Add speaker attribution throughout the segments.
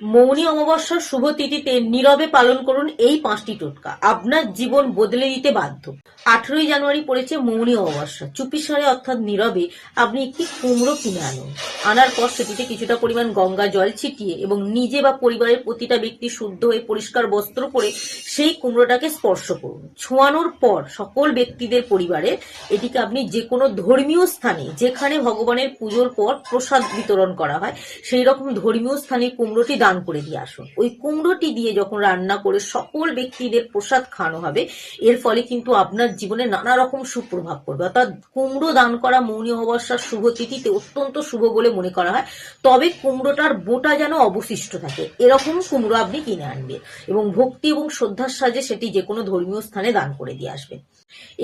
Speaker 1: মৌনী অমাবস্যার শুভ তিথিতে নীরবে পালন করুন এই পাঁচটি টোটকা। আপনার জীবন বদলে দিতে বাধ্য। আঠেরোই জানুয়ারি পড়েছে মৌনী অমাবস্যা। চুপিসারে অর্থাৎ নীরবে আপনি একটি কুমড়ো কিনে আনুন। আনার পর সেটিতে কিছুটা পরিমাণ গঙ্গা জল ছিটিয়ে এবং নিজে বা পরিবারের প্রতিটা ব্যক্তি শুদ্ধ হয়ে পরিষ্কার বস্ত্র পরে সেই কুমড়োটাকে স্পর্শ করুন। ছোঁয়ানোর পর সকল ব্যক্তিদের পরিবারে এটিকে আপনি যে কোনো ধর্মীয় স্থানে, যেখানে ভগবানের পুজোর পর প্রসাদ বিতরণ করা হয় সেই রকম ধর্মীয় স্থানে কুমড়োটি দান করে দিয়ে আসুন। ওই কুমড়োটি দিয়ে যখন রান্না করে সকল ব্যক্তিদের প্রসাদ খাওয়ানো হবে, এর ফলে কিন্তু আপনার জীবনে নানা রকম সুপ্রভাব পড়বে। অর্থাৎ কুমড়ো দান করা মৌনী অমাবস্যার শুভ তিথিতে অত্যন্ত শুভ বলে মনে করা হয়। তবে কুমড়োটার বোটা যেন অবশিষ্ট থাকে, এরকম কুমড়ো আপনি কিনে আনবেন এবং ভক্তি এবং শ্রদ্ধার সাজে সেটি যে কোনো ধর্মীয় স্থানে দান করে দিয়ে আসবেন।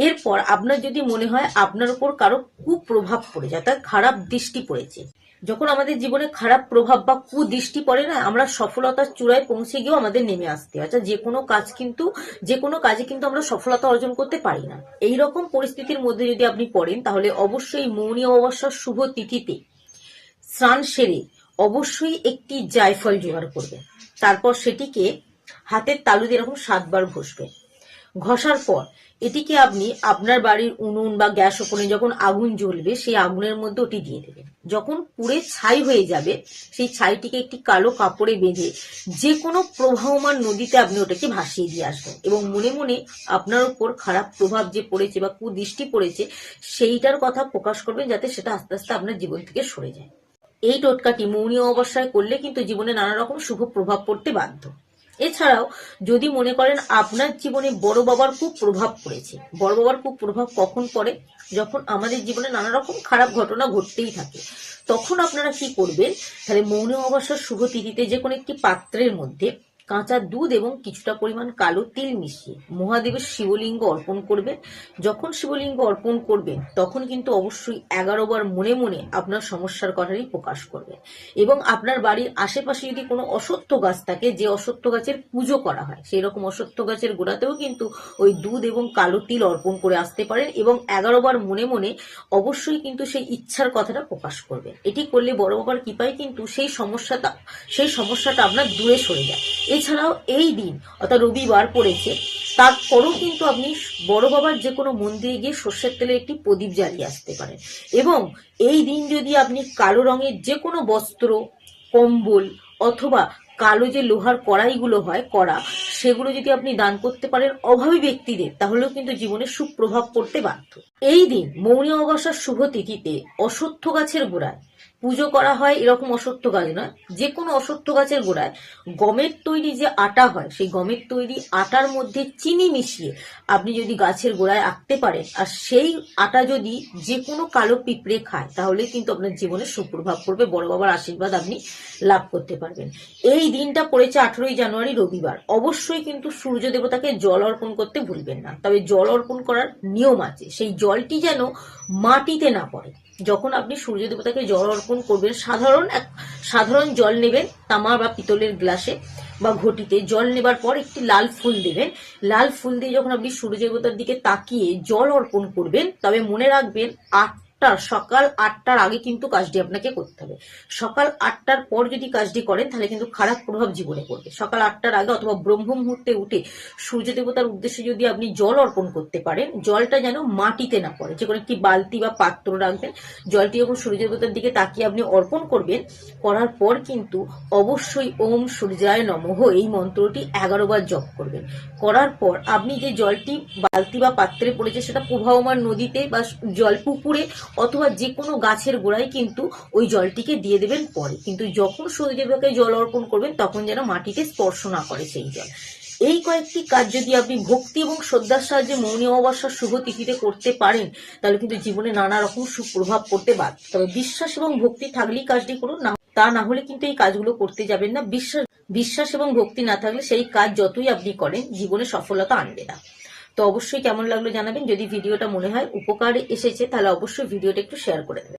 Speaker 1: এরপর আপনার যদি মনে হয় আপনার উপর কারও কুপ্রভাব পড়েছে অর্থাৎ খারাপ দৃষ্টি পড়েছে, যখন আমাদের জীবনে খারাপ প্রভাব বা কুদৃষ্টি পড়ে না আমরা সফলতার চূড়ায় পৌঁছে গিয়েও আমাদের নেমে আসতে হয়। যে কোনো কাজ কিন্তু, যে কোনো কাজে কিন্তু আমরা সফলতা অর্জন করতে পারি না। এই রকম পরিস্থিতির মধ্যে যদি আপনি পড়েন, তাহলে অবশ্যই মৌনী অবসর শুভ তিথিতে স্নান সেরে অবশ্যই একটি জায়ফল জোগাড় করবে তারপর সেটিকে হাতের তালু দিয়ে এরকম সাতবার ঘষবেন। ঘষার পর এটিকে আপনি আপনার বাড়ির উনুন বা গ্যাস ওপেনে যখন আগুন জ্বলবে, সেই আগুনের মধ্যে ওটি দিয়ে দেবেন। যখন পুড়ে ছাই হয়ে যাবে, সেই ছাইটিকে একটি কালো কাপড়ে বেঁধে যে কোনো প্রবাহমান নদীতে আপনি ওটাকে ভাসিয়ে দিয়ে আসবেন এবং মনে মনে আপনার উপর খারাপ প্রভাব যে পড়েছে বা কুদৃষ্টি পড়েছে, সেইটার কথা প্রকাশ করবেন যাতে সেটা আস্তে আস্তে আপনার জীবন থেকে সরে যায়। এই টোটকাটি মৌনী অবস্থায় করলে কিন্তু জীবনে নানা রকম শুভ প্রভাব পড়তে বাধ্য। এছাড়াও, যদি মনে করেন আপনার জীবনে বড় বাবার খুব প্রভাব পড়েছে, বড় বাবার খুব প্রভাব কখন পড়ে? যখন আমাদের জীবনে নানা রকম খারাপ ঘটনা ঘটতেই থাকে, তখন আপনারা কি করবেন? তাহলে মৌন অবসর শুভ তিথিতে যে কোনো একটি পাত্রের মধ্যে কাঁচা দুধ এবং কিছুটা পরিমাণ কালো তিল মিশিয়ে মহাদেবের শিবলিঙ্গ অর্পণ করবেন। যখন শিবলিঙ্গ অর্পণ করবেন, তখন কিন্তু অবশ্যই এগারো বার মনে মনে আপনার সমস্যার কথাই প্রকাশ করবেন এবং আপনার বাড়ির আশেপাশে যদি কোনো অসত্য গাছ থাকে, যে অসত্য গাছের পুজো করা হয় সেই রকম অসত্য গাছের গোড়াতেও কিন্তু ওই দুধ এবং কালো তিল অর্পণ করে আসতে পারেন এবং এগারো বার মনে মনে অবশ্যই কিন্তু সেই ইচ্ছার কথাটা প্রকাশ করবেন। এটি করলে বড় বাবার কৃপায় কিন্তু সেই সমস্যাটা সেই সমস্যাটা আপনার দূরে সরে যায়। এছাড়াও এই দিন, অর্থাৎ রবিবার পড়েছে তারপরও কিন্তু আপনি বড় বাবার যে কোনো মন্দিরে গিয়ে সর্ষের তেলে একটি প্রদীপ জ্বালিয়ে আসতে পারেন। এবং এই দিন যদি আপনি কালো রঙের যে কোনো বস্ত্র, কম্বল অথবা কালো যে লোহার কড়াইগুলো হয়, কড়া সেগুলো যদি আপনি দান করতে পারেন অভাবী ব্যক্তিদের, তাহলেও কিন্তু জীবনে সুপ্রভাব পড়তে বাধ্য। এই দিন মৌনী অমাবস্যার শুভ তিথিতে অসত্য গাছের গোড়ায় পুজো করা হয়। এরকম অসত্য গাছ নয় যে কোনো অসত্য গাছের গোড়ায় গমের তৈরি যে আটা হয়, সেই গমের তৈরি আটার মধ্যে চিনি মিশিয়ে আপনি যদি গাছের গোড়ায় আঁকতে পারেন, আর সেই আটা যদি যে কোনো কালো পিঁপড়ে খায়, তাহলে কিন্তু আপনার জীবনে সুপ্রভাব পড়বে, বড় বাবার আশীর্বাদ আপনি লাভ করতে পারবেন। এই দিনটা পড়েছে আঠেরোই জানুয়ারি রবিবার। অবশ্যই কিন্তু সূর্য দেবতাকে জল অর্পণ করতে ভুলবেন না। তবে জল অর্পণ করার নিয়ম আছে। সেই জলটি যেন মাটিতে না পড়ে। যখন আপনি সূর্য দেবতাকে জল অর্পণ করবেন, সাধারণ এক, সাধারণ জল নেবেন তামা বা পিতলের গ্লাসে বা ঘটিতে। জল নেবার পর একটি লাল ফুল দেবেন। লাল ফুল দিয়ে যখন আপনি সূর্য দেবতার দিকে তাকিয়ে জল অর্পণ করবেন, তবে মনে রাখবেন আটটা, সকাল আটটার আগে কিন্তু কাজটি আপনাকে করতে হবে। সকাল আটটার পর যদি কাজটি করেন, তাহলে কিন্তু খারাপ প্রভাব জীবনে পড়বে। সকাল আটটার আগে অথবা ব্রহ্ম মুহূর্তে উঠে সূর্য দেবতার উদ্দেশ্যে যদি আপনি জল অর্পণ করতে পারেন, জলটা যেন মাটিতে না পড়ে, যে কোনো একটি বালতি বা পাত্র রাখবেন, জলটি যখন সূর্য দেবতার দিকে তাকিয়ে আপনি অর্পণ করবেন, করার পর কিন্তু অবশ্যই ওম সূর্যায় নমঃ এই মন্ত্রটি এগারো বার জপ করবেন। করার পর আপনি যে জলটি বালতি বা পাত্রে পড়েছে, সেটা প্রবাহমান নদীতে বা জল পুকুরে অথবা যে কোনো গাছের গোড়ায় কিন্তু ওই জলটিকে দিয়ে দেবেন পরে। কিন্তু যখন সূর্যদেবকে জল অর্পণ করবেন, তখন যেন মাটিতে স্পর্শ না করে সেই জল। এই কয়েকটি কাজ যদি আপনি ভক্তি এবং শ্রদ্ধার সাহায্যে মৌনী অমাবস্যার শুভ তিথিতে করতে পারেন, তাহলে কিন্তু জীবনে নানা রকম সুপ্রভাব পড়তে বাধ্য। তবে বিশ্বাস এবং ভক্তি থাকলেই কাজটি করুন, না তা না হলে কিন্তু এই কাজগুলো করতে যাবেন না। বিশ্বাস বিশ্বাস এবং ভক্তি না থাকলে সেই কাজ যতই আপনি করেন, জীবনে সফলতা আনবে না। তো অবশ্যই কেমন লাগল জানাবেন। যদি ভিডিওটা মনে হয় উপকারে এসেছে, তাহলে অবশ্যই ভিডিওটা একটু শেয়ার করে দেবেন।